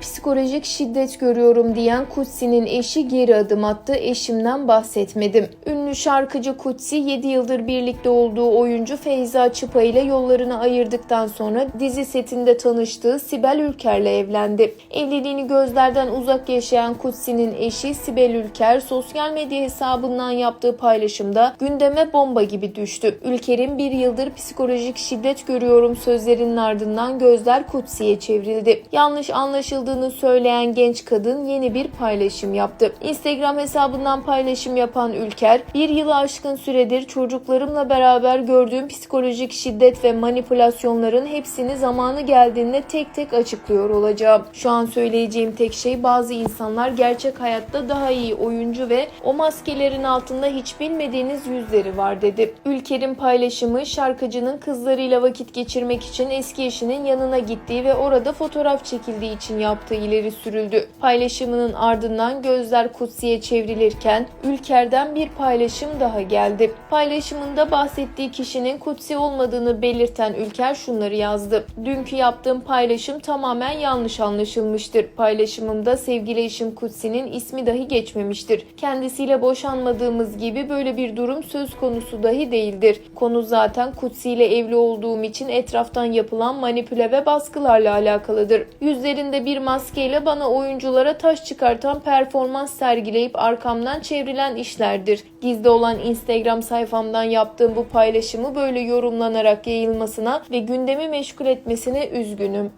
psikolojik şiddet görüyorum diyen Kutsi'nin eşi geri adım attı. Eşimden bahsetmedim. Ünlü şarkıcı Kutsi 7 yıldır birlikte olduğu oyuncu Feyza Çıpa ile yollarını ayırdıktan sonra dizi setinde tanıştığı Sibel Ülker'le evlendi. Evliliğini gözlerden uzak yaşayan Kutsi'nin eşi Sibel Ülker sosyal medya hesabından yaptığı paylaşımda gündeme bomba gibi düştü. Ülker'in bir yıldır psikolojik şiddet görüyorum sözlerinin ardından gözler Kutsi'ye çevrildi. Yanlış anlaşıldığını söyleyen genç kadın yeni bir paylaşım yaptı. Instagram hesabından paylaşım yapan Ülker, bir yılı aşkın süredir çocuklarımla beraber gördüğüm psikolojik şiddet ve manipülasyonların hepsini zamanı geldiğinde tek tek açıklıyor olacağım. Şu an söyleyeceğim tek şey bazı insanlar gerçek hayatta daha iyi oyuncu ve o maskelerin altında hiç bilmediğiniz yüzleri var dedi. Ülker'in paylaşımı şarkıcının kızlarıyla vakit geçirmek için eski eşinin yanına gittiği ve orada fotoğraf çekildiği için yaptığı ileri sürüldü. Paylaşımının ardından gözler Kutsi'ye çevrilirken Ülker'den bir paylaşım daha geldi. Paylaşımında bahsettiği kişinin Kutsi olmadığını belirten Ülker şunları yazdı. Dünkü yaptığım paylaşım tamamen yanlış anlaşılmıştır. Paylaşımımda sevgili eşim Kutsi'nin ismi dahi geçmemiştir. Kendisiyle boşanmadığımız gibi böyle bir durum söz konusu dahi değildir. Konu zaten Kutsi ile evli olduğum için etraftan yapılan manipüle ve baskılarla alakalıdır. Yüzlerinde bir maskeyle bana oyunculara taş çıkartan performans sergileyip arkamdan çevrilen işlerdir. Gizli olan Instagram sayfamdan yaptığım bu paylaşımı böyle yorumlanarak yayılmasına ve gündemi meşgul etmesine üzgünüm.